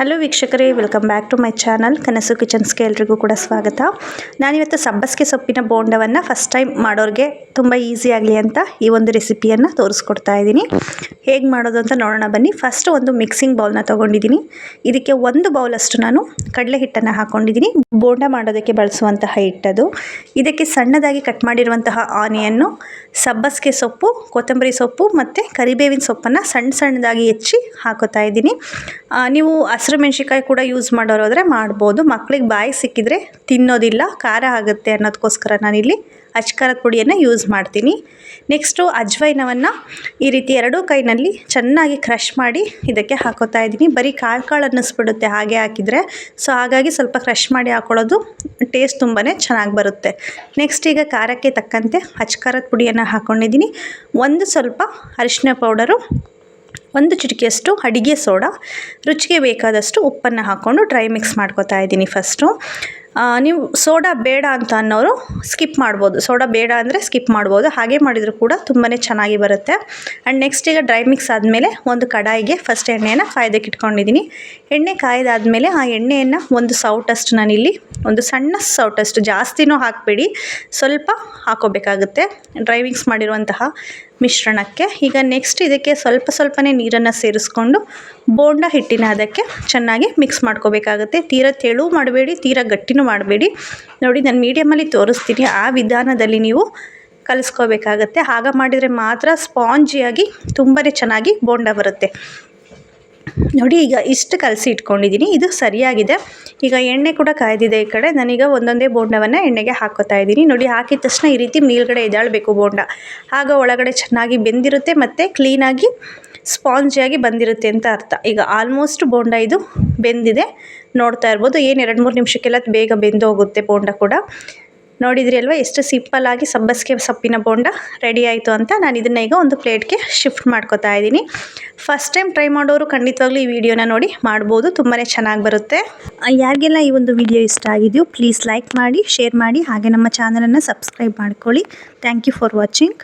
Hello ವೀಕ್ಷಕರೇ, welcome back to my channel Kanasu ಕಿಚನ್ಸ್ಗೆ ಎಲ್ರಿಗೂ ಕೂಡ ಸ್ವಾಗತ. ನಾನಿವತ್ತು ಸಬ್ಬಸಿಗೆ ಸೊಪ್ಪಿನ ಬೋಂಡವನ್ನು ಫಸ್ಟ್ ಟೈಮ್ ಮಾಡೋರಿಗೆ ತುಂಬ ಈಸಿ ಆಗಲಿ ಅಂತ ಈ ಒಂದು ರೆಸಿಪಿಯನ್ನು ತೋರಿಸ್ಕೊಡ್ತಾ ಇದ್ದೀನಿ. ಹೇಗೆ ಮಾಡೋದು ಅಂತ ನೋಡೋಣ ಬನ್ನಿ. ಫಸ್ಟ್ ಒಂದು ಮಿಕ್ಸಿಂಗ್ ಬೌಲ್ನ ತೊಗೊಂಡಿದ್ದೀನಿ. ಇದಕ್ಕೆ ಒಂದು ಬೌಲಷ್ಟು ನಾನು ಕಡಲೆ ಹಿಟ್ಟನ್ನು ಹಾಕ್ಕೊಂಡಿದ್ದೀನಿ ಬೋಂಡ ಮಾಡೋದಕ್ಕೆ ಬಳಸುವಂತಹ ಹಿಟ್ಟದು. ಇದಕ್ಕೆ ಸಣ್ಣದಾಗಿ ಕಟ್ ಮಾಡಿರುವಂತಹ ಆನಿಯನ್ನು ಸಬ್ಬಸಿಗೆ ಸೊಪ್ಪು, ಕೊತ್ತಂಬರಿ ಸೊಪ್ಪು ಮತ್ತು ಕರಿಬೇವಿನ ಸೊಪ್ಪನ್ನು ಸಣ್ಣ ಸಣ್ಣದಾಗಿ ಹೆಚ್ಚಿ ಹಾಕೋತಾ ಇದ್ದೀನಿ. ನೀವು ಮೆಣಸಿಕಾಯಿ ಕೂಡ ಯೂಸ್ ಮಾಡೋರಾದರೆ ಮಾಡ್ಬೋದು. ಮಕ್ಳಿಗೆ ಬಾಯಿ ಸಿಕ್ಕಿದ್ರೆ ತಿನ್ನೋದಿಲ್ಲ, ಖಾರ ಆಗುತ್ತೆ ಅನ್ನೋದಕ್ಕೋಸ್ಕರ ನಾನಿಲ್ಲಿ ಅಚ್ಕಾರದ ಪುಡಿಯನ್ನು ಯೂಸ್ ಮಾಡ್ತೀನಿ. ನೆಕ್ಸ್ಟು ಅಜ್ವೈನವನ್ನು ಈ ರೀತಿ ಎರಡೂ ಕೈನಲ್ಲಿ ಚೆನ್ನಾಗಿ ಕ್ರಷ್ ಮಾಡಿ ಇದಕ್ಕೆ ಹಾಕೋತಾ ಇದ್ದೀನಿ. ಬರೀ ಕಾಳು ಕಾಳು ಅನ್ನಿಸ್ಬಿಡುತ್ತೆ ಹಾಗೆ ಹಾಕಿದರೆ. ಸೊ ಹಾಗಾಗಿ ಸ್ವಲ್ಪ ಕ್ರಷ್ ಮಾಡಿ ಹಾಕೊಳ್ಳೋದು ಟೇಸ್ಟ್ ತುಂಬಾ ಚೆನ್ನಾಗಿ ಬರುತ್ತೆ. ನೆಕ್ಸ್ಟ್ ಈಗ ಖಾರಕ್ಕೆ ತಕ್ಕಂತೆ ಅಚ್ಕಾರದ ಪುಡಿಯನ್ನು ಹಾಕ್ಕೊಂಡಿದ್ದೀನಿ ಒಂದು ಸ್ವಲ್ಪ ಅರಿಶಿನ ಪೌಡರು ಒಂದು ಚಿಟಿಕೆಯಷ್ಟು ಅಡಿಗೆ ಸೋಡಾ, ರುಚಿಗೆ ಬೇಕಾದಷ್ಟು ಉಪ್ಪನ್ನು ಹಾಕ್ಕೊಂಡು ಡ್ರೈ ಮಿಕ್ಸ್ ಮಾಡ್ಕೊತಾ ಇದ್ದೀನಿ ಫಸ್ಟು ನೀವು ಸೋಡಾ ಬೇಡ ಅಂತ ಅನ್ನೋರು ಸ್ಕಿಪ್ ಮಾಡ್ಬೋದು. ಸೋಡಾ ಬೇಡ ಅಂದರೆ ಸ್ಕಿಪ್ ಮಾಡ್ಬೋದು. ಹಾಗೆ ಮಾಡಿದರೂ ಕೂಡ ತುಂಬಾ ಚೆನ್ನಾಗಿ ಬರುತ್ತೆ. ಆ್ಯಂಡ್ ನೆಕ್ಸ್ಟ್ ಈಗ ಡ್ರೈ ಮಿಕ್ಸ್ ಆದಮೇಲೆ ಒಂದು ಕಡಾಯಿಗೆ ಫಸ್ಟ್ ಎಣ್ಣೆಯನ್ನು ಕಾಯ್ದಕ್ಕೆ ಇಟ್ಕೊಂಡಿದ್ದೀನಿ. ಎಣ್ಣೆ ಕಾಯ್ದಾದ್ಮೇಲೆ ಆ ಎಣ್ಣೆಯನ್ನು ಒಂದು ಸೌಟಷ್ಟು ನಾನಿಲ್ಲಿ ಒಂದು ಸಣ್ಣ ಸೌಟಷ್ಟು ಜಾಸ್ತಿನೂ ಹಾಕಬೇಡಿ. ಸ್ವಲ್ಪ ಹಾಕೋಬೇಕಾಗುತ್ತೆ. ಡ್ರೈ ಮಿಕ್ಸ್ ಮಾಡಿರುವಂತಹ ಮಿಶ್ರಣಕ್ಕೆ. ಈಗ ನೆಕ್ಸ್ಟ್ ಇದಕ್ಕೆ ಸ್ವಲ್ಪ ಸ್ವಲ್ಪನೇ ನೀರನ್ನು ಸೇರಿಸ್ಕೊಂಡು ಬೋಂಡ ಹಿಟ್ಟಿನ ಅದಕ್ಕೆ ಚೆನ್ನಾಗಿ ಮಿಕ್ಸ್ ಮಾಡ್ಕೋಬೇಕಾಗುತ್ತೆ. ತೀರ ತೆಳು ಮಾಡಬೇಡಿ, ತೀರ ಗಟ್ಟಿನೂ ಮಾಡಬೇಡಿ. ನೋಡಿ, ನಾನು ಮೀಡಿಯಮಲ್ಲಿ ತೋರಿಸ್ತೀನಿ. ಆ ವಿಧಾನದಲ್ಲಿ ನೀವು ಕಲಿಸ್ಕೋಬೇಕಾಗತ್ತೆ. ಆಗ ಮಾಡಿದರೆ ಮಾತ್ರ ಸ್ಪಾಂಜಿಯಾಗಿ ತುಂಬಾ ಚೆನ್ನಾಗಿ ಬೋಂಡ ಬರುತ್ತೆ. ನೋಡಿ, ಈಗ ಇಷ್ಟು ಕಲಸಿ ಇಟ್ಕೊಂಡಿದ್ದೀನಿ. ಇದು ಸರಿಯಾಗಿದೆ. ಈಗ ಎಣ್ಣೆ ಕೂಡ ಕಾಯ್ದಿದೆ ಈ ಕಡೆ. ನಾನೀಗ ಒಂದೊಂದೇ ಬೋಂಡವನ್ನು ಎಣ್ಣೆಗೆ ಹಾಕೋತಾ ಇದ್ದೀನಿ. ನೋಡಿ, ಹಾಕಿದ ತಕ್ಷಣ ಈ ರೀತಿ ಮೇಲ್ಗಡೆ ಎದ್ದಾಳಬೇಕು ಬೋಂಡ. ಆಗ ಒಳಗಡೆ ಚೆನ್ನಾಗಿ ಬೆಂದಿರುತ್ತೆ ಮತ್ತು ಕ್ಲೀನಾಗಿ ಸ್ಪಾಂಜಿಯಾಗಿ ಬಂದಿರುತ್ತೆ ಅಂತ ಅರ್ಥ. ಈಗ ಆಲ್ಮೋಸ್ಟ್ ಬೋಂಡ ಇದು ಬೆಂದಿದೆ. ನೋಡ್ತಾ ಇರ್ಬೋದು. ಏನು ಎರಡು ಮೂರು ನಿಮಿಷಕ್ಕೆಲ್ಲ ಬೇಗ ಬೆಂದು ಹೋಗುತ್ತೆ ಬೋಂಡ ಕೂಡ. ನೋಡಿದ್ರಿ ಅಲ್ವಾ ಎಷ್ಟು ಸಿಂಪಲ್ಲಾಗಿ ಸಬ್ಬಸಿಗೆ ಸೊಪ್ಪಿನ ಬೋಂಡ ರೆಡಿ ಆಯಿತು ಅಂತ ನಾನು ಇದನ್ನು ಈಗ ಒಂದು ಪ್ಲೇಟ್ಗೆ ಶಿಫ್ಟ್ ಮಾಡ್ಕೋತಾ ಇದ್ದೀನಿ. ಫಸ್ಟ್ ಟೈಮ್ ಟ್ರೈ ಮಾಡೋರು ಖಂಡಿತವಾಗ್ಲೂ ಈ ವಿಡಿಯೋನ ನೋಡಿ ಮಾಡ್ಬೋದು ತುಂಬಾ ಚೆನ್ನಾಗಿ ಬರುತ್ತೆ. ಯಾರಿಗೆಲ್ಲ ಈ ಒಂದು ವಿಡಿಯೋ ಇಷ್ಟ ಆಗಿದೆಯೋ ಪ್ಲೀಸ್ ಲೈಕ್ ಮಾಡಿ ಶೇರ್ ಮಾಡಿ, ಹಾಗೆ ನಮ್ಮ ಚಾನಲನ್ನು ಸಬ್ಸ್ಕ್ರೈಬ್ ಮಾಡ್ಕೊಳ್ಳಿ. Thank you for watching